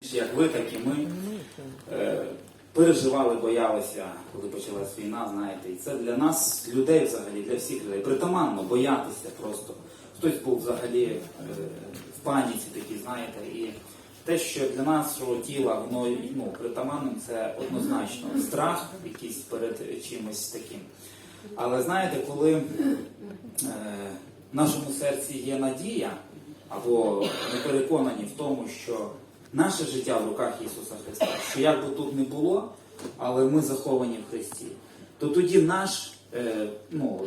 Як ви, так і ми е, переживали, боялися, коли почалась війна, знаєте, і це для нас, людей взагалі, для всіх людей, притаманно боятися просто. Хтось був взагалі е, в паніці такі, знаєте, і те, що для нашого тіла воно ну, притаманним, це однозначно страх якийсь перед чимось таким. Але знаєте, коли е, в нашому серці є надія, або ми переконані в тому, що наше життя в руках Ісуса Христа, що як би тут не було, але ми заховані в Христі, то тоді наш е, ну,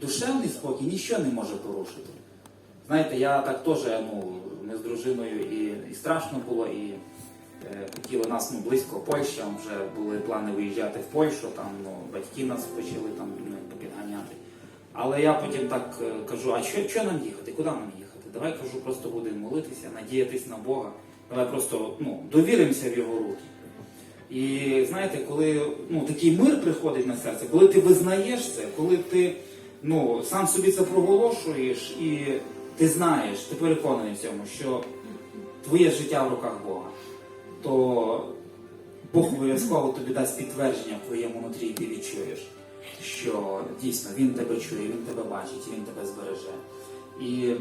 душевний спокій нічого не може порушити. Знаєте, я так теж, ну, ми з дружиною і, і страшно було, і е, хотіли нас ну, близько Польща, вже були плани виїжджати в Польщу, там ну, батьки нас почали там ну, підганяти. Але я потім так е, кажу, а що, що нам їхати? Куди нам їхати? Давай кажу, просто будемо молитися, надіятись на Бога. Давай просто ну, довіримося в його руки. І знаєте, коли ну, такий мир приходить на серце, коли ти визнаєш це, коли ти ну, сам собі це проголошуєш і ти знаєш, ти переконаний в цьому, що твоє життя в руках Бога, то Бог обов'язково тобі дасть підтвердження в твоєму нутрі, і ти відчуєш, що дійсно Він тебе чує, Він тебе бачить, Він тебе збереже. І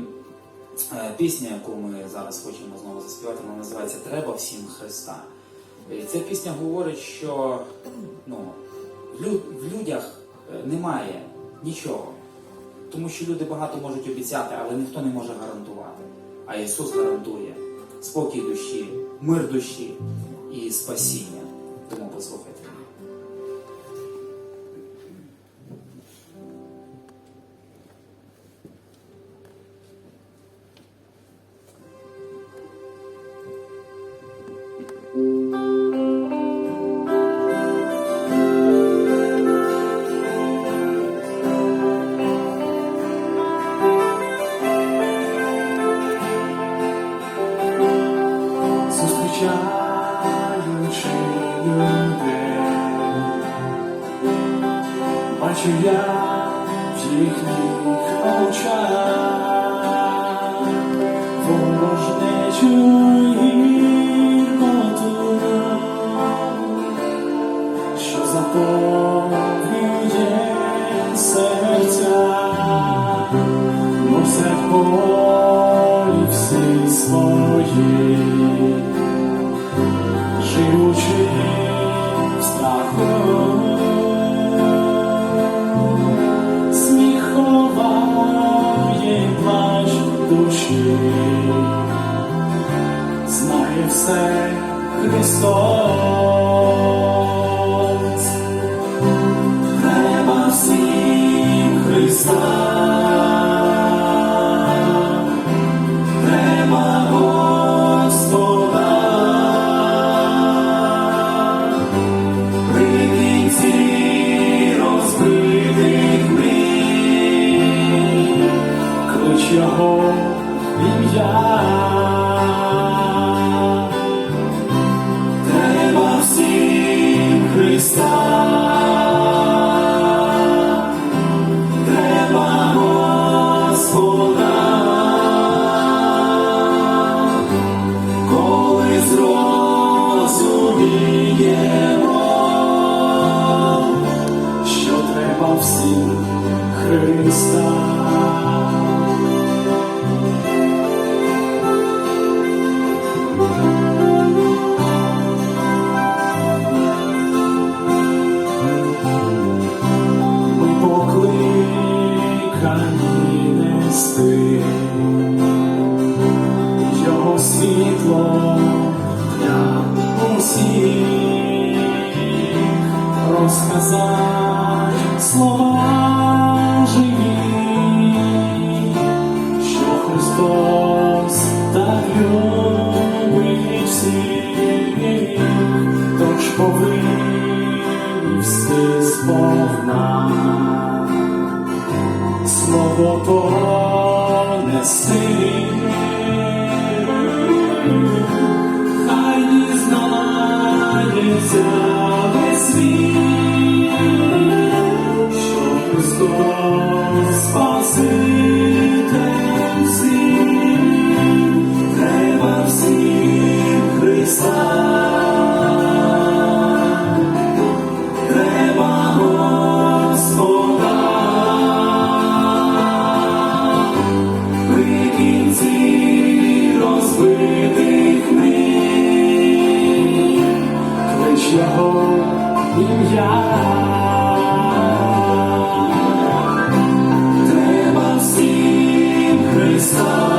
пісня, яку ми зараз хочемо знову заспівати, вона називається Треба всім Христа. І ця пісня говорить, що ну, в людях е, немає нічого. Тому що люди багато можуть обіцяти, але ніхто не може гарантувати. А Ісус гарантує спокій душі, мир душі і спасіння. Тому послухайте. Бачу я в їхніх очах. Ворожнечу гіркоту, що заповнює серця, носять болі всі свої душі, знає все Христос, треба всім Христа. Треба Господа, ім'я. Треба всім Христа. Треба Господа, коли зрозуміємо, що треба всім Христа. Розказати слова живі, що Христос так любить всіх, тож повинні всі сповна слово понести. Хай song.